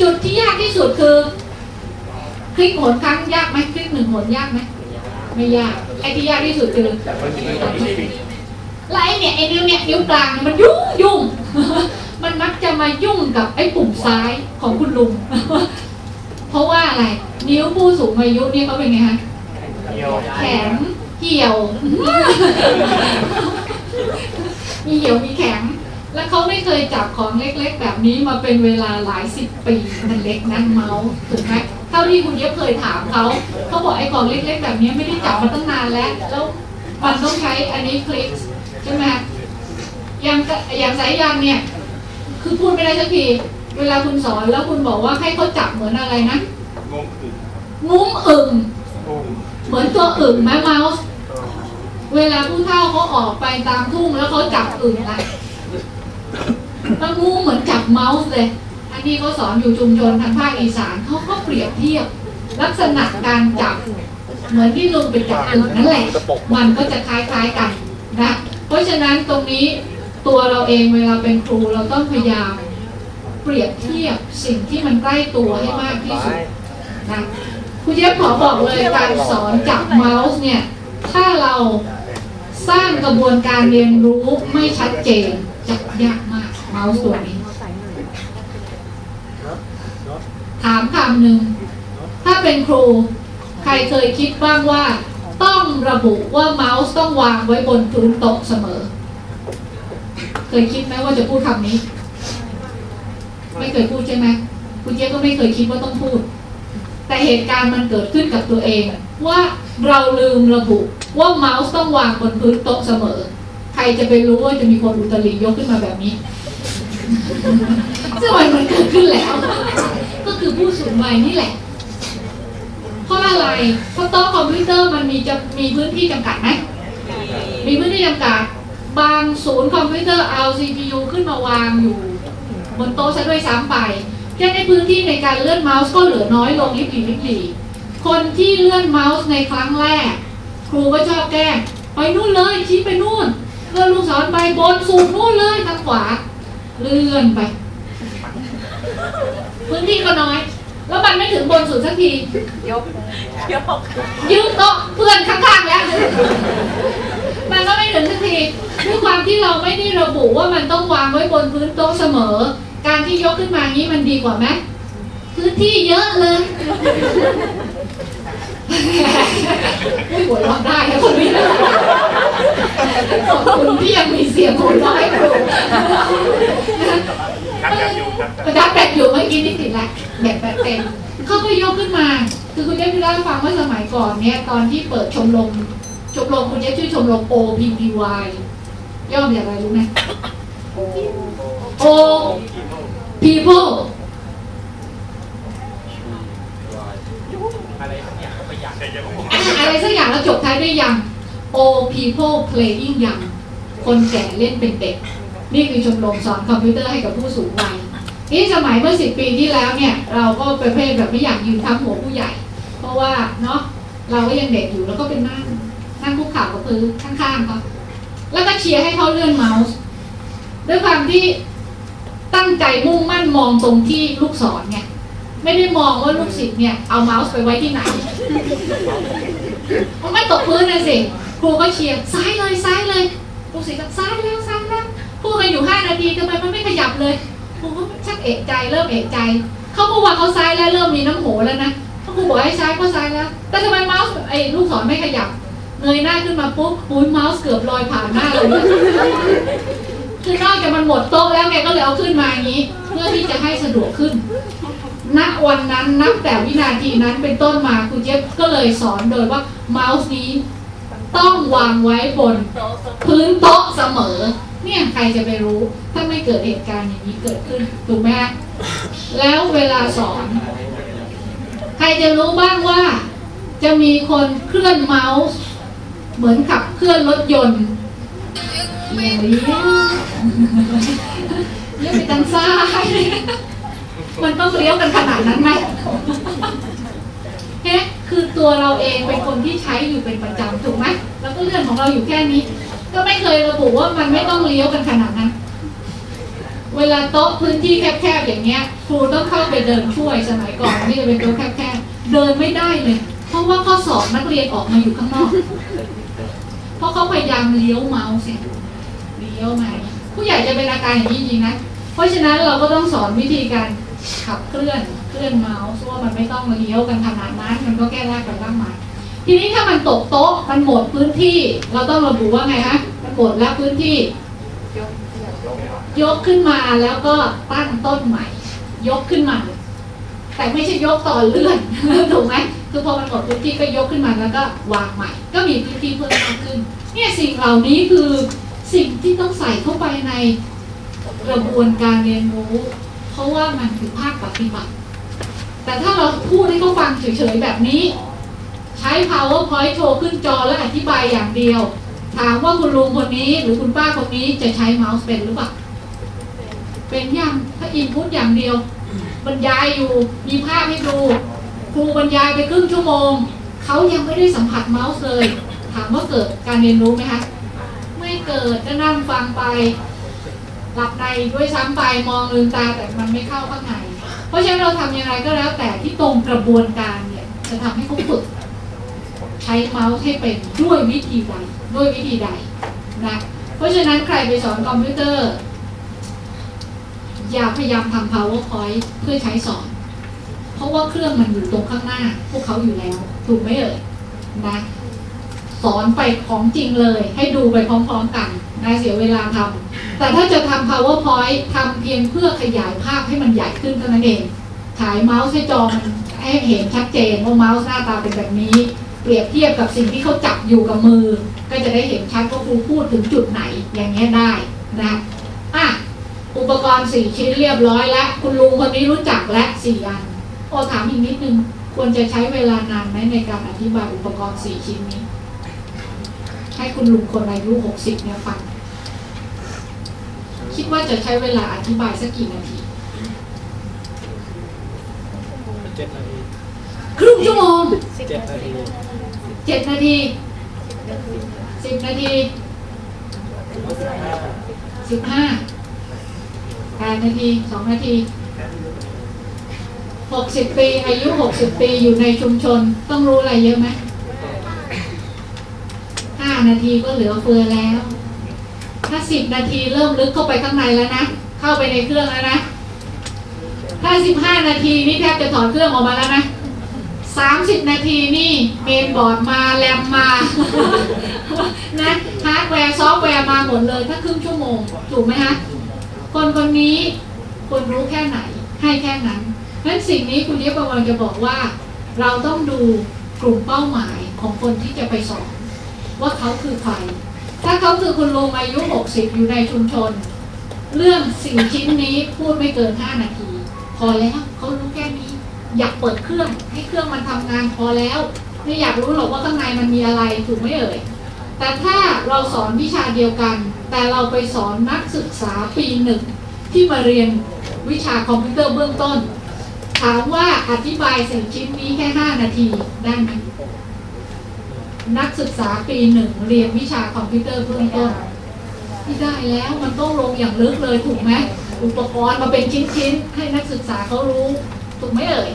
จุดที่ยากที่สุดคือ คลิกหนครั้งยากไหมคลิกหนึ่งหนยากไหมไม่ยากไอ้ที่ยากที่สุดคือแล้วไอ้เนี่ยไอ้นิ้วเนี่ยนิ้วกลางมันยุ่งยุ่งมันมักจะมายุ่งกับไอ้ปุ่มซ้ายของคุณลุง เพราะว่าอะไร นิ้วผู้สูงอายุนี่เขาเป็นไงคะแข็งเหี่ยว มีเหี่ยวมีแข็ง แล้วเขาไม่เคยจับของเล็กๆ แบบนี้มาเป็นเวลาหลายสิบปีมันเล็กนั่นเมาส์ถูกไหมเท่าที่คุณเย็บเคยถามเขาเขาบอกไอ้ของเล็กๆ แบบนี้ไม่ได้จับมาตั้งนานแล้ว แล้วมันต้องใช้อันนี้คลิกใช่ไหมอย่างอย่างสายยางเนี่ย คือพูดไม่ได้สักทีเวลาคุณสอนแล้วคุณบอกว่าให้เขาจับเหมือนอะไรนะงุ้มอึ่งเหมือนตัวอึ่งไหมเมาส์เวลาผู้เฒ่าเขาออกไปตามทุ่งแล้วเขาจับอึ่งอะแล้วงู เหมือนจับเมาส์เลยอันนี้เขาสอนอยู่ชุมชนทางภาคอีสานเขาก็เปรียบเทียบ ลักษณะการจับเหมือนที่ลุงไปจับอึ่งนั่นแหละ มันก็จะคล้ายๆกันนะเพราะฉะนั้นตรงนี้ตัวเราเองเวลาเป็นครูเราต้องพยายามเปรียบเทียบสิ่งที่มันใกล้ตัวให้มากที่สุดนะคุณเย็บขอบอกเลยการสอนจับเมาส์เนี่ย ถ้าเราสร้างกระบวนการเรียนรู้ไม่ชัดเจนจะยากมากเมาส์ตัวนี้ ถามคำหนึ่ง ถ้าเป็นครู ใครเคยคิดบ้างว่า ต้องระบุว่าเมาส์ต้องวางไว้บนพื้นโต๊ะเสมอ เคยคิดไหมว่าจะพูดคำนี้ ไม่เคยพูดใช่ไหมคุณเจ๊ก็ไม่เคยคิดว่าต้องพูด แต่เหตุการณ์มันเกิดขึ้นกับตัวเอง ว่าเราลืมระบุว่าเมาส์ต้องวางบนพื้นโต๊ะเสมอ ใครจะไปรู้ว่าจะมีคนอุตริยกขึ้นมาแบบนี้ ซึ่งมันเกิดขึ้นแล้ว ก็คือผู้สูงวัยนี่แหละ เพราะอะไรเพราะโต๊ะคอมพิวเตอร์มันมีจะมีพื้นที่จำกัดไหมมีพื้นที่จำกัด บางศูนย์คอมพิวเตอร์เอา CPU ขึ้นมาวางอยู่ บนโต๊ะซะด้วยซ้ำไปแค่ในพื้นที่ในการเลื่อนเมาส์ก็เหลือน้อยลงลิบหลีลิบหลีคนที่เลื่อนเมาส์ในครั้งแรก ครูก็ชอบแกล้งไปนู่นเลยชี้ไปนู่นเลื่อนลูกศรไปบนสูงนู่นเลยทางขวา เลื่อนไป พื้นที่ก็น้อย แล้วมันไม่ถึงบนสุดสักทียกยกยืมโต๊ะเพื่อนข้างๆแล้ว มันก็ไม่ถึงสักทีด้วยความที่เราไม่ได้ระบุว่ามันต้องวางไว้บนพื้นโต๊ะเสมอ การที่ยกขึ้นมางี้มันดีกว่าไหมพื้นที่เยอะเลยไม่หัวเราะได้นะคนนี้ขอบคุณที่ยังมีเสียงหัวเราะให้ค รูครับอยากอยู่ครับประดับแบตอยู่เมื่อกี้นี่ติดละแบตแบตเต็มเขาก็ยกขึ้นมา คือคุณเจ๊พี่เล่าให้ฟังว่าสมัยก่อนเนี่ยตอนที่เปิดชมรมชมรมคุณเจ๊ชื่อชมรม OPPY ย่อมาจากอะไรรู้ไหม O People อะไรสักอย่างก็ประหยัดแต่ยังไม่อะอะไรสักอย่างแล้วจบท้ายด้วยยัง O People Playing Young คนแก่เล่นเป็นเด็ก นี่คือชมรมสอนคอมพิวเตอร์ให้กับผู้สูงวัยนี่สมัยเมื่อสิปีที่แล้วเนี่ยเราก็ประเภทแบบไม่อยากยืนทับหัวผู้ใหญ่ เพราะว่าเนาะเราก็ยังเด็กอยู่แล้วก็เป็นนั่งนั่งคุกเข่ากับพื้นข้างๆเขาแล้วก็เชียร์ให้เขาเลื่อนเมาส์ด้วยความที่ตั้งใจมุ่งมั่นมองตรงที่ลูกศรไงไม่ได้มองว่าลูกศิษย์เนี่ยเอาเมาส์ไปไว้ที่ไหนมันไม่ตกพื้นเลยสิครูก็เชียร์ซ้ายเลยซ้ายเลยลูกศิษย์ก็ซ้ายแล้วซ้าย กันอยู่ห้านาทีทำไมมันไม่ขยับเลยครูก็ชักเอะใจเริ่มเอะใจ เขาก็ว่าเขาซ้ายแล้วเริ่มมีน้ำโหแล้วนะถ้าครูบอกให้ซ้ายก็ซ้ายแล้ว แต่ทำไมเมาส์ไอ้ลูกศรไม่ขยับ เงยหน้าขึ้นมาปุ๊บปุ้ยเมาส์เกือบลอยผ่านหน้าเลยคือนอกจากมันหมดโต๊ะแล้วแกก็เลยเอาขึ้นมาอย่างนี้ เพื่อที่จะให้สะดวกขึ้นณวันนั้นนับแต่วินาทีนั้นเป็นต้นมาคุณเจี๊ยบก็เลยสอนโดยว่าเมาส์นี้ต้องวางไว้บน พื้นโต๊ะเสมอ เนี่ยใครจะไปรู้ ถ้าไม่เกิดเหตุการณ์อย่างนี้เกิดขึ้นถูกไหมฮะแล้วเวลาสอน ใครจะรู้บ้างว่า จะมีคนเคลื่อนเมาส์ เหมือนขับเคลื่อนรถยนต์เลี้ยวเลี้ยวไปทางซ้าย มันต้องเลี้ยวกันขนาดนั้นไหมแค่คือตัวเราเองเป็นคนที่ใช้อยู่เป็นประจำถูกไหมแล้วก็เรื่องของเราอยู่แค่นี้ ก็ไม่เคยระบุว่ามันไม่ต้องเลี้ยวกันขนาดนั้น เวลาโต๊ะพื้นที่แคบๆอย่างเงี้ย ครูต้องเข้าไปเดินช่วยสมัยก่อนที่จะเป็นโต๊ะแคบๆเดินไม่ได้เลย เพราะว่าข้อสอบนักเรียนออกมาอยู่ข้างนอก เพราะเขาพยายามเลี้ยวเมาส์เสียเลี้ยวมาผู้ใหญ่จะเป็นอาการอย่างนี้จริงนะ เพราะฉะนั้นเราก็ต้องสอนวิธีการขับเคลื่อนเคลื่อนเมาส์ว่ามันไม่ต้องเลี้ยวกันขนาดนั้นมันก็แก้ลากไปล่างมาทีนี้ถ้ามันตกโต๊ะมันหมดพื้นที่ เราต้องระบุว่าไงฮะ มันหมดแล้วพื้นที่ ยกขึ้นมาแล้วก็ตั้งต้นใหม่ ยกขึ้นมา แต่ไม่ใช่ยกต่อเลื่อนถูกไหมคือพอมันหมดพื้นที่ก็ยกขึ้นมาแล้วก็วางใหม่ ก็มีพื้นที่เพิ่มมากขึ้น เนี่ยสิ่งเหล่านี้คือสิ่งที่ต้องใส่เข้าไปในกระบวนการเรียนรู้ เพราะว่ามันคือภาคปฏิบัติ แต่ถ้าเราพูดให้เขาฟังเฉยๆแบบนี้ ใช้ powerpoint โชว์ขึ้นจอแล้วอธิบายอย่างเดียว ถามว่าคุณลุงคนนี้ หรือคุณป้าคนนี้จะใช้เมาส์เป็นหรือเปล่าเป็นยังถ้าอินพุตอย่างเดียว บรรยายอยู่มีภาพให้ดูครูบรรยายไปครึ่งชั่วโมงเขายังไม่ได้สัมผัสเมาส์เลย ถามว่าเกิดการเรียนรู้ไหมคะไม่เกิดก็นั่งฟังไป หลับในด้วยซ้ำไปมองลืมตาแต่มันไม่เข้าข้างในเพราะฉะนั้นเราทำยังไงก็แล้วแต่ที่ตรงกระบวนการเนี่ยจะทำให้เขาฝึก ใช้เมาส์ให้เป็นด้วยวิธีใด ด้วยวิธีใดนะเพราะฉะนั้นใครไปสอนคอมพิวเตอร์ อย่าพยายามทำ powerpoint เพื่อใช้สอน เพราะว่าเครื่องมันอยู่ตรงข้างหน้า พวกเขาอยู่แล้ว ถูกไหมเอ่ยนะสอนไปของจริงเลย ให้ดูไปพร้อมๆกันนะเสียเวลาทำแต่ถ้าจะทำ powerpoint ทำเพียงเพื่อขยายภาพให้มันใหญ่ขึ้นเท่านั้นเองฉายเมาส์ให้จอมันให้เห็นชัดเจนว่าเมาส์หน้าตาเป็นแบบนี้ เปรียบเทียบกับสิ่งที่เขาจับอยู่กับมือ ก็จะได้เห็นชัดว่าครูพูดถึงจุดไหนอย่างเงี้ยได้นะอะอุปกรณ์สี่ชิ้นเรียบร้อยแล้ว คุณลุงคนนี้รู้จักและสี่อันโอถามอีกนิดนึงควรจะใช้เวลานานไหมในการอธิบายอุปกรณ์สี่ชิ้นนี้ ให้คุณลุงคนอายุหกสิบเนี่ยฟังคิดว่าจะใช้เวลาอธิบายสักกี่นาทีเจ็ดนาทีครึ่งชั่วโมงเจ็ดนาที เจ็ดนาทีสิบนาทีสิบห้าแปดนาทีสองนาทีหกสิบปีอายุหกสิบปีอยู่ในชุมชนต้องรู้อะไรเยอะไหมห้านาทีก็เหลือเฟือแล้ว ถ้าสิบนาทีเริ่มลึกเข้าไปข้างในแล้วนะ เข้าไปในเครื่องแล้วนะ ถ้าสิบห้านาทีนี่แทบจะถอดเครื่องออกมาแล้วนะ สามสิบนาทีนี่เมนบอร์ดมาแรมมา นะฮาร์ดแวร์ซอฟต์แวร์มาหมดเลยถ้าครึ่งชั่วโมง ถูกไหมฮะ คนคนนี้คนรู้แค่ไหน ให้แค่นั้นเพราะฉะนั้นสิ่งนี้คุณเยบประวันจะบอกว่า เราต้องดูกลุ่มเป้าหมายของคนที่จะไปสอนว่าเขาคือใคร ถ้าเขาคือคุณลุงอายุ 60 อยู่ในชุมชน เรื่องสิ่งชิ้นนี้พูดไม่เกิน 5 นาที พอแล้วเขารู้ อยากเปิดเครื่องให้เครื่องมันทำงานพอแล้วไม่อยากรู้หรอกว่าข้างในมันมีอะไรถูกไหมเอ่ยแต่ถ้าเราสอนวิชาเดียวกัน แต่เราไปสอนนักศึกษาปีหนึ่งที่มาเรียนวิชาคอมพิวเตอร์เบื้องต้น ถามว่าอธิบายสิ่งชิ้นนี้แค่ 5 นาทีได้ไหมนักศึกษาปีหนึ่งเรียนวิชาคอมพิวเตอร์เบื้องต้นไม่ได้แล้วมันต้องลงอย่างลึกเลยถูกไหมอุปกรณ์มาเป็นชิ้นๆให้นักศึกษาเขารู้ถูกไหมเอ่ย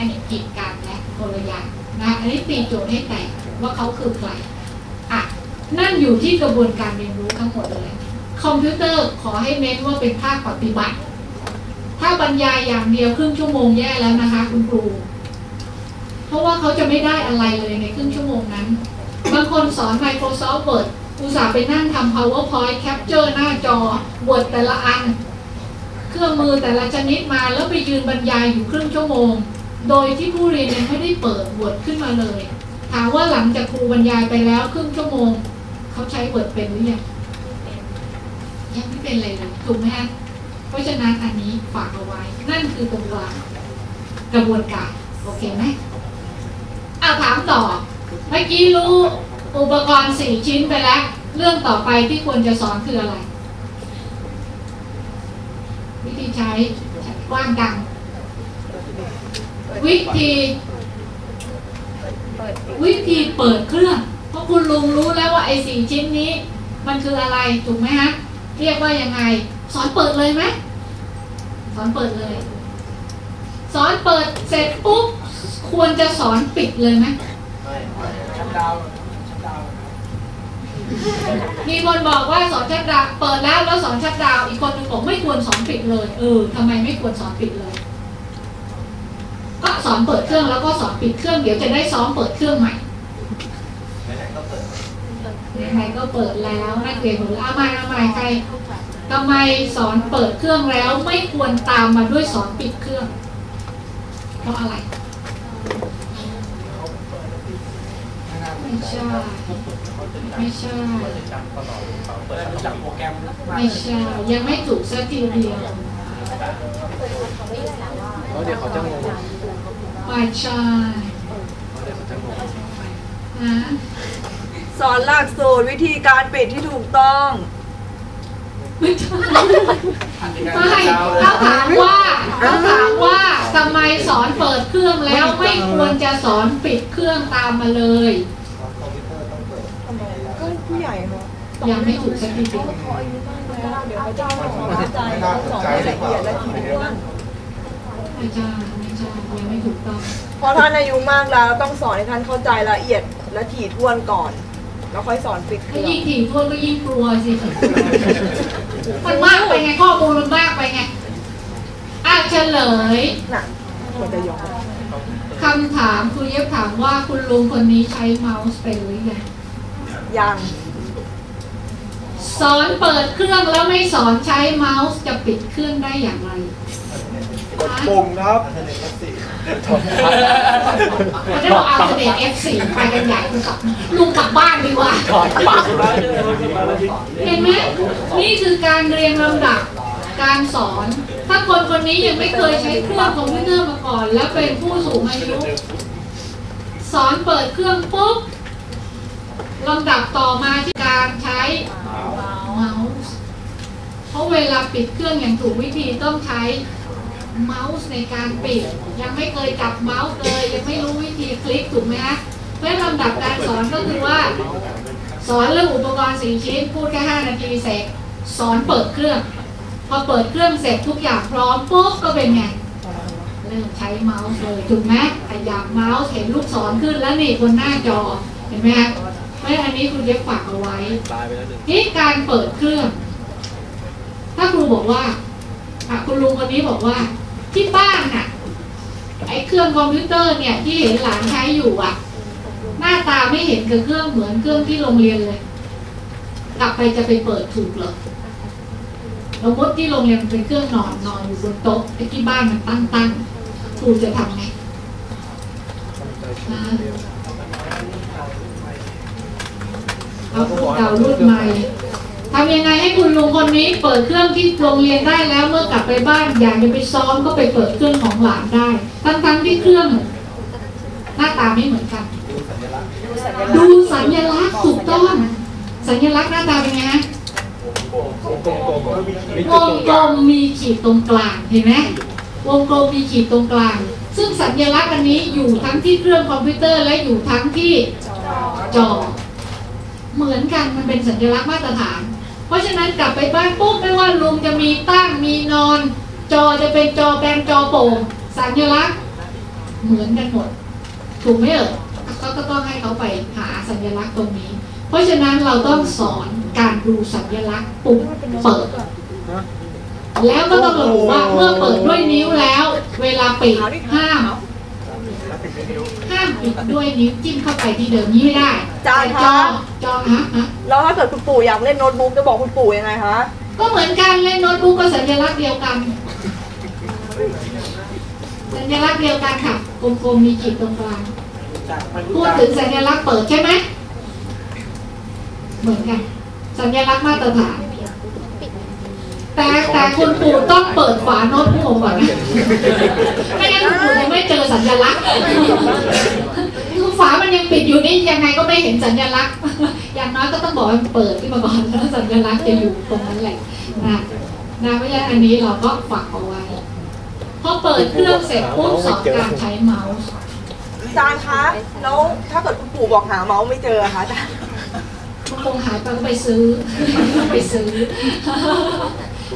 อปแอนกิจการและคนละอย่างนะอันนี้ตีโจทย์ให้แตกว่าเขาคือใครอะนั่นอยู่ที่กระบวนการเรียนรู้ทั้งหมดเลย คอมพิวเตอร์ขอให้เน้นว่าเป็นภาคปฏิบัติ ถ้าบรรยายอย่างเดียวครึ่งชั่วโมงแย่แล้วนะคะ คุณครู เพราะว่าเขาจะไม่ได้อะไรเลยในครึ่งชั่วโมงนั้น บางคนสอน Microsoft Word อุตส่าห์ไปนั่งทำ PowerPoint Capture หน้าจอ Word แต่ละอัน เครื่องมือแต่ละชนิดมาแล้วไปยืนบรรยายอยู่ครึ่งชั่วโมง โดยที่ผู้เรียนยังไม่ได้เปิด Word ขึ้นมาเลย ถามว่าหลังจากครูบรรยายไปแล้วครึ่งชั่วโมง เขาใช้ Word เป็นหรือยังยังไม่เป็นเลยเลยถูกไหมฮะเพราะฉะนั้นอันนี้ฝากเอาไว้ นั่นคือกระบวนกระบวนการโอเคไหมอ้าถามต่อ เมื่อกี้รู้อุปกรณ์สี่ชิ้นไปแล้ว เรื่องต่อไปที่ควรจะสอนคืออะไร วิธีใช้กว้างกัง วิธีวิธีเปิดเครื่อง เพราะคุณลุงรู้แล้วว่าไอ้สี่ชิ้นนี้ มันคืออะไรถูกไหมฮะ เรียกว่ายังไง สอนเปิดเลยไหมสอนเปิดเลย สอนเปิดเสร็จปุ๊บควรจะสอนปิดเลยไหมมีคนบอกว่าสอนชัดดาวเปิดแล้วแล้วสอนชัดดาว อีกคนหนึงบอกไม่ควรสอนปิดเลย เออทำไมไม่ควรสอนปิดเลย อนเปิดเครื่องแล้วก็สอนปิดเครื่องเดี๋ยวจะได้ซ้อมเปิดเครื่องใหม่ไหนก็เปิดแล้วนักเรียนบอกเอาใหม่เอาม่ใครทำไมสอนเปิดเครื่องแล้วไม่ควรตามมาด้วยสอนปิดเครื่อง เพราะอะไรไม่ใช่ไม่ใช่ไม่ใช่ยังไม่ถูกสักทีเดียวเดี๋ยวเขาจะงง ไม่ใช่เดี๋ยวเขาจะงงนะสอนหลักสูตรวิธีการปิดที่ถูกต้อง ไม่ใช่ไม่เขาถามว่าเขาถามว่าทำไมสอนเปิดเครื่องแล้วไม่ควรจะสอนปิดเครื่องตามมาเลยก็ผู้ใหญ่เนาะยังไม่ถูกสักทีเดียวเดี๋ยวเขาจะเข้าใจต้องสอนให้ละเอียดและถี่ถ้วนไม่ใช่ไม่ใช่ ยังไม่ถูกต้อง เพราะท่านอายุมากแล้วเราต้องสอนให้ท่านเข้าใจละเอียดและถี่ถ้วนก่อน แล้วค่อยสอนปิดเคถ้ารื่องยิ่งถี่ทวนก็ยิ่งกลัวสิ มันมากไปไงข้อมูลมันมากไปไงอะเฉลยน่ะมันจะย้อนคำถามคุณเย็บถามว่าคุณลุงคนนี้ใช้เมาส์เป็นหรือยังยังสอนเปิดเครื่องแล้วไม่สอนใช้เมาส์จะปิดเครื่องได้อย่างไร กดปุ่มครับมันได้บอกเอาเสด็จ F4 ไปกันใหญ่กูกลับลุงกลับบ้านดีกว่า เห็นไหมนี่คือการเรียงลำดับการสอน ถ้าคนคนนี้ยังไม่เคยใช้เครื่องคอมพิวเตอร์มาก่อน แล้วเป็นผู้สูงอายุ สอนเปิดเครื่องปุ๊บลำดับต่อมาที่การใช้เมาส์เพราะเวลาปิดเครื่องอย่างถูกวิธีต้องใช้ เมาส์ในการปิด ยังไม่เคยจับเมาส์เลยยังไม่รู้วิธีคลิกถูกไหมฮะเพราะฉะนั้นลำดับการสอนก็คือว่า สอนเรื่องอุปกรณ์สี่ชิ้น พูดแค่5นาทีเสร็จสอนเปิดเครื่อง พอเปิดเครื่องเสร็จทุกอย่างพร้อมปุ๊บก็เป็นไงเริ่มใช้เมาส์เลยถูกไหมขยับเมาส์เห็นลูกศรขึ้นแล้วนี่บนหน้าจอเห็นไหมฮะเพราะฉะนั้นอันนี้คุณเย็บฝากเอาไว้ตายไปแล้วหนึ่งที่การเปิดเครื่อง ถ้าครูบอกว่าอะ คุณลุงคนนี้บอกว่า ที่บ้านน่ะ ไอ้เครื่องคอมพิวเตอร์เนี่ยที่เห็นหลานใช้อยู่อะ หน้าตาไม่เห็นกับเครื่องเหมือนเครื่องที่โรงเรียนเลย กลับไปจะไปเปิดถูกเหรอสมมติที่โรงเรียนมันเป็นเครื่องนอนนอนอยู่บนโต๊ะไอ้ที่บ้านมันตั้งตั้งๆครูจะทำไงเอาพวกเรารุ่นใหม่ ทำยังไงให้คุณลุงคนนี้เปิดเครื่องที่โรงเรียนได้แล้วเมื่อกลับไปบ้านอยากจะไปซ้อมก็ไปเปิดเครื่องของหลานได้ ทั้งๆที่เครื่อง หน้าตาไม่เหมือนกัน ดูสัญลักษณ์ถูกต้องสัญลักษณ์หน้าตาเป็นไงฮะวงกลมมีขีดตรงกลางเห็นไหมวงกลมมีขีดตรงกลาง ซึ่งสัญลักษณ์อันนี้อยู่ทั้งที่เครื่องคอมพิวเตอร์และอยู่ทั้งที่จอเหมือนกันมันเป็นสัญลักษณ์มาตรฐาน เพราะฉะนั้นกลับไปบ้านปุ๊บไม่ว่าลุงจะมีตั้งมีนอน จอจะเป็นจอแบนจอโปร่งสัญลักษณ์เหมือนกันหมด ถูกไหมเอ่ยก็ก็ต้องให้เขาไปหาสัญลักษณ์ตรงนี้ เพราะฉะนั้นเราต้องสอนการดูสัญลักษณ์ปุ่มเปิด แล้วก็ต้องระบุว่าเมื่อเปิดด้วยนิ้วแล้ว เวลาปิดห้าม ห้ามปิดด้วยนิ้วจิ้มเข้าไปที่เดิมนี้ไม่ได้จานจคะอจอฮะฮะแล้วถ้าเกิดคุณปู่อยากเล่นโน้ตบุ๊กจะบอกคุณปู่ยังไงคะก็เหมือนกันเล่นโน้ตบุ๊กก็สัญลักษณ์เดียวกัน สัญลักษณ์เดียวกันค่ะกลมๆมีขีดตรงกลางพูดถึงสัญลักษณ์เปิดใช่ไหมเหมือนกัน สัญลักษณ์มาตรฐาน แต่แต่คุณปู่ต้องเปิดฝาโน้ตบุ๊กออกก่อนนะไม่ ญลักษณ์คือฝามันยังปิดอยู่นี่ยังไงก็ไม่เห็นสัญลักษณ์ อย่างน้อยก็ต้องบอกให้มันเปิดขึ้นมาก่อนแล้วสัญลักษณ์จะอยู่ตรงนั้นแหละนะนะเพราะฉะนั้นอันนี้เราก็ฝากเอาไว้พอเปิดเครื่องเสร็จปุ๊บสอนการใช้เมาส์จานคะแล้วถ้าเกิดคุณปู่บอกหาเมาส์ไม่เจออะคะจานมันคงหายไปก็ไปซื้อ ไปซื้อ